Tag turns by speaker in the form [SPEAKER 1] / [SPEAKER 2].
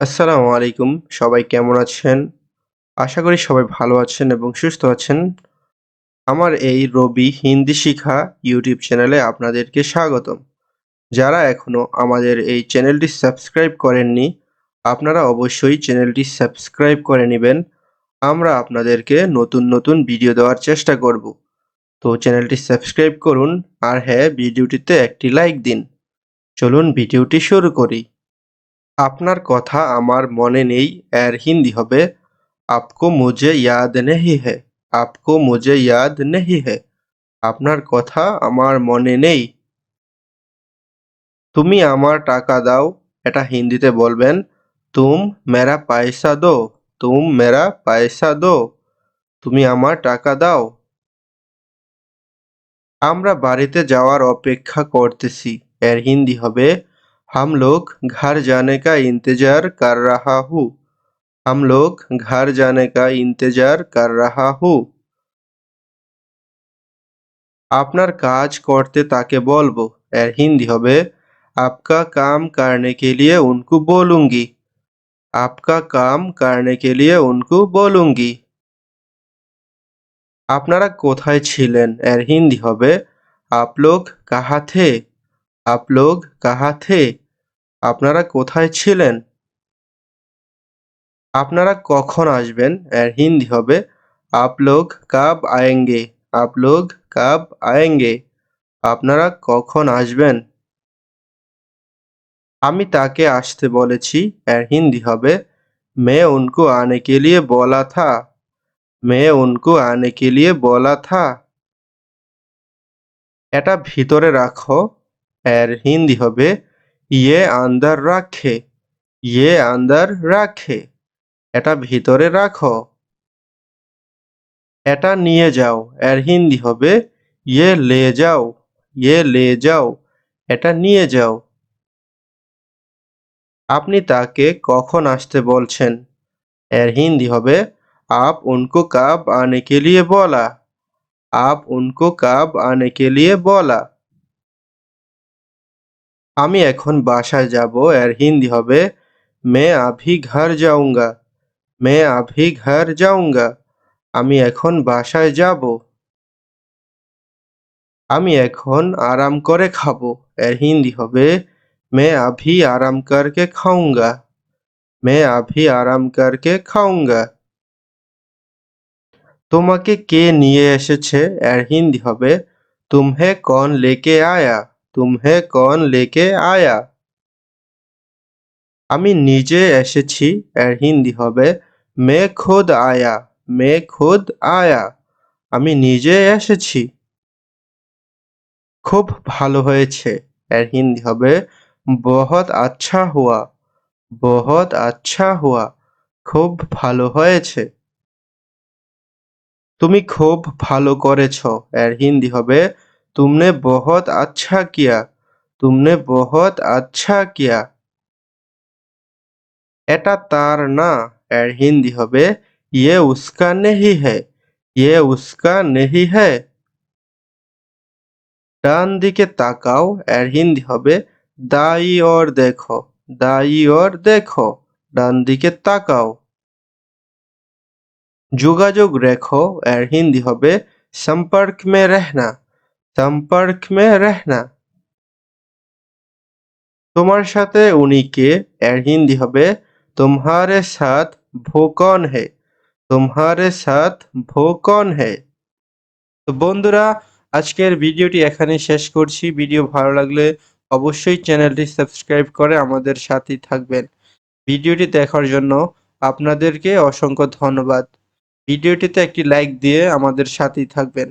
[SPEAKER 1] আসসালামু আলাইকুম সবাই কেমন আছেন? আশা করি সবাই ভালো আছেন এবং সুস্থ আছেন। আমার এই রবি হিন্দি শিখা ইউটিউব চ্যানেলে আপনাদেরকে স্বাগতম। যারা এখনও আমাদের এই চ্যানেলটি সাবস্ক্রাইব করেননি, আপনারা অবশ্যই চ্যানেলটি সাবস্ক্রাইব করে নেবেন আমরা আপনাদেরকে নতুন নতুন ভিডিও দেওয়ার চেষ্টা করব। তো চ্যানেলটি সাবস্ক্রাইব করুন আর হ্যাঁ ভিডিওটিতে একটি লাইক দিন। চলুন ভিডিওটি শুরু করি। আপনার কথা আমার মনে নেই, এর হিন্দি হবে, আপকো মুঝে ইয়াদ নেহি হে, আপকো মুঝে ইয়াদ নেহি হে, আপনার কথা আমার মনে নেই। তুমি আমার টাকা দাও, এটা হিন্দিতে বলবেন, তুম মেরা পয়সা দো, তুম মেরা পয়সা দো, তুমি আমার টাকা দাও। আমরা বাড়িতে যাওয়ার অপেক্ষা করতেছি, এর হিন্দি হবে हम लोग घर जाने का इंतजार कर रहा हूँ हम लोग घर जाने का इंतजार कर रहा हूँ আপনার কাজ করতে তাকে বলবো এর হিন্দি হবে आपका काम करने के लिए उनको बोलूंगी आपका काम करने के लिए उनको बोलूंगी আপনারা কোথায় ছিলেন এর হিন্দি হবে आप लोग कहाँ थे आप लोग कहाँ थे আপনারা কোথায় ছিলেন আপনারা কখন আসবেন এর হিন্দি হবে आप लोग कब आएंगे आप लोग कब आएंगे আপনারা কখন আসবেন আমি তাকে আসতে বলেছি এর হিন্দি হবে मैं उनको आने के लिए बोला था मैं उनको आने के लिए बोला था এটা ভিতরে রাখো এর হিন্দি হবে ইয়ে আন্দার রাখে ইয়ে আন্দার রাখে এটা ভিতরে রাখো এটা নিয়ে যাও এর হিন্দি হবে ইয়ে লে যাও ইয়ে লে যাও এটা নিয়ে যাও আপনি তাকে কখন আসতে বলছেন এর হিন্দি হবে आप उनको कब आने के लिए बोला आप उनको कब आने के लिए बोला আমি এখন বাসায় যাব, এর হিন্দি হবে, মে আভি ঘর যাউঙ্গা মে আভি ঘর যাউঙ্গা আমি এখন বাসায় যাব, আমি এখন আরাম করে খাব। এর হিন্দি হবে, মে আভি আরাম করকে খাউঙ্গা মে আভি আরাম করকে খাউঙ্গা তোমাকে কে নিয়ে এসেছে? এর হিন্দি হবে, তুমহে কন লেকে আয়া? তুমি কন লেকে আয়া আমি নিজে এসেছি এর হিন্দি হবে, মে খোদ আয়া, মে খোদ আয়া। আমি নিজে এসেছি। খুব ভালো হয়েছে এর হিন্দি হবে, বহত আচ্ছা হুয়া, বহত আচ্ছা হুয়া, খুব ভালো হয়েছে। তুমি খুব ভালো করেছ এর হিন্দি হবে तुमने बहुत अच्छा किया तुमने बहुत अच्छा किया এটা তার না এর হিন্দি হবে ये उसका नहीं है ये उसका नहीं है ডান দিকে তাকাও এর হিন্দি হবে দাই ওর দেখো দাই ওর দেখো ডান দিকে তাকাও যোগাযোগ রেখো এর হিন্দি হবে संपर्क में रहना সম্পর্ক মে রেহনা। তোমার সাথে উনিকে হিন্দি হবে তোমারে সাথ ভো কন হে? তোমারে সাথ ভো কন হে? তো বন্ধুরা, আজকের ভিডিওটি এখানে শেষ করছি। ভিডিও ভালো লাগলে অবশ্যই চ্যানেলটি সাবস্ক্রাইব করে আমাদের সাথেই থাকবেন। ভিডিওটি দেখার জন্য আপনাদেরকে অসংখ্য ধন্যবাদ। ভিডিওটিতে একটি লাইক দিয়ে আমাদের সাথেই থাকবেন।